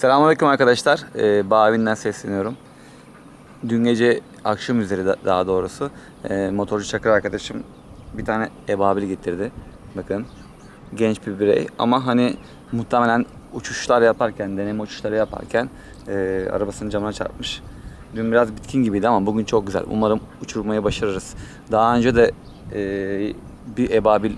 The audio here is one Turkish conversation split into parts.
Selamünaleyküm arkadaşlar. Ee, Bavin'den sesleniyorum. Dün gece akşam üzeri da- daha doğrusu e, motorcu Çakır arkadaşım bir tane ebabil getirdi. Bakın genç bir birey ama hani muhtemelen uçuşlar yaparken, deneme uçuşları yaparken e, arabasının camına çarpmış. Dün biraz bitkin gibiydi ama bugün çok güzel. Umarım uçurmayı başarırız. Daha önce de e, bir ebabil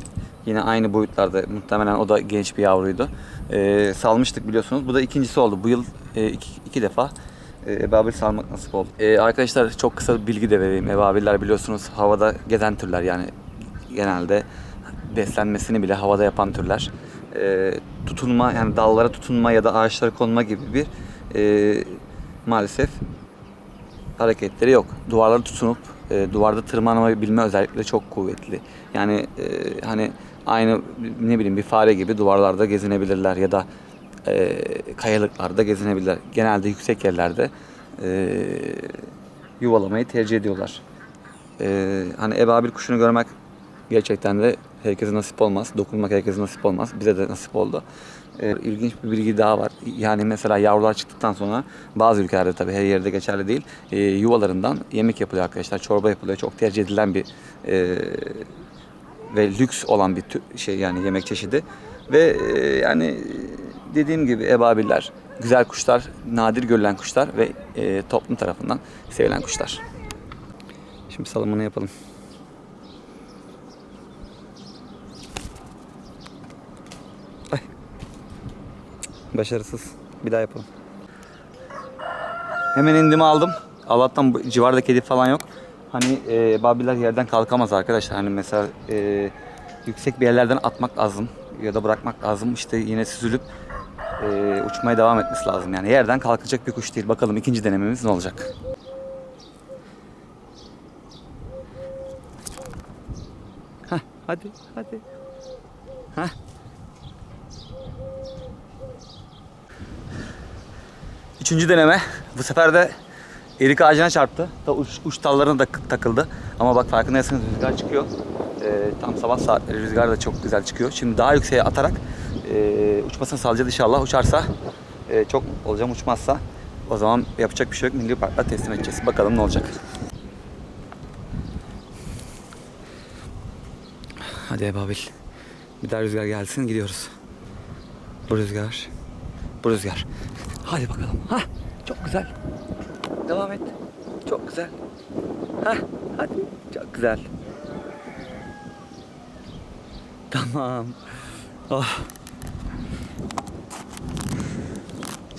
yine aynı boyutlarda muhtemelen o da genç bir yavruydu. E, salmıştık biliyorsunuz. Bu da ikincisi oldu. Bu yıl e, iki, iki defa e, ebabil salmak nasip oldu. E, arkadaşlar çok kısa bir bilgi de vereyim. Ebabiller biliyorsunuz havada gezen türler yani genelde beslenmesini bile havada yapan türler. E, tutunma yani dallara tutunma ya da ağaçlara konma gibi bir e, maalesef hareketleri yok. Duvarlara tutunup e, duvarda tırmanmayabilme özellikle çok kuvvetli. Yani e, hani aynı ne bileyim bir fare gibi duvarlarda gezinebilirler ya da e, kayalıklarda gezinebilirler. Genelde yüksek yerlerde e, yuvalamayı tercih ediyorlar. E, hani ebabil kuşunu görmek gerçekten de herkese nasip olmaz. Dokunmak herkese nasip olmaz. Bize de nasip oldu. E, ilginç bir bilgi daha var. Yani mesela yavrular çıktıktan sonra bazı ülkelerde tabii her yerde geçerli değil. E, yuvalarından yemek yapılıyor arkadaşlar. Çorba yapılıyor. Çok tercih edilen bir e, ve lüks olan bir şey yani yemek çeşidi. Ve e, yani dediğim gibi ebabiller güzel kuşlar, nadir görülen kuşlar ve e, toplum tarafından sevilen kuşlar. Şimdi salımını yapalım. Başarısız. Bir daha yapalım. Hemen indimi aldım. Allah'tan bu civarda kedi falan yok. Hani e, babiler yerden kalkamaz arkadaşlar. Hani mesela e, yüksek bir yerlerden atmak lazım ya da bırakmak lazım. İşte yine süzülüp e, uçmaya devam etmesi lazım. Yani yerden kalkacak bir kuş değil. Bakalım ikinci denememiz ne olacak? Heh, hadi hadi. Heh. Üçüncü deneme. Bu sefer de erik ağacına çarptı. Da uç, uç dallarına da takıldı. Ama bak farkındaysanız rüzgar çıkıyor. Ee, tam sabah saatleri rüzgar da çok güzel çıkıyor. Şimdi daha yükseğe atarak e, uçmasını sağlayacağız inşallah. Uçarsa e, çok olacağım. Uçmazsa o zaman yapacak bir şey yok. Milli Park'a teslim edeceğiz. Bakalım ne olacak. Hadi Ebabil. Bir daha rüzgar gelsin gidiyoruz. Bu rüzgar. Bu rüzgar. Hadi bakalım. Ha, çok güzel. Devam et. Çok güzel. Ha, hadi. Çok güzel. Tamam. Oh.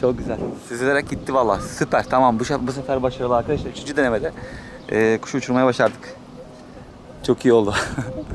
Çok güzel. Süzülerek gitti valla. Süper. Tamam. Bu, bu sefer başarılı arkadaşlar. Üçüncü denemede e, kuşu uçurmaya başardık. Çok iyi oldu.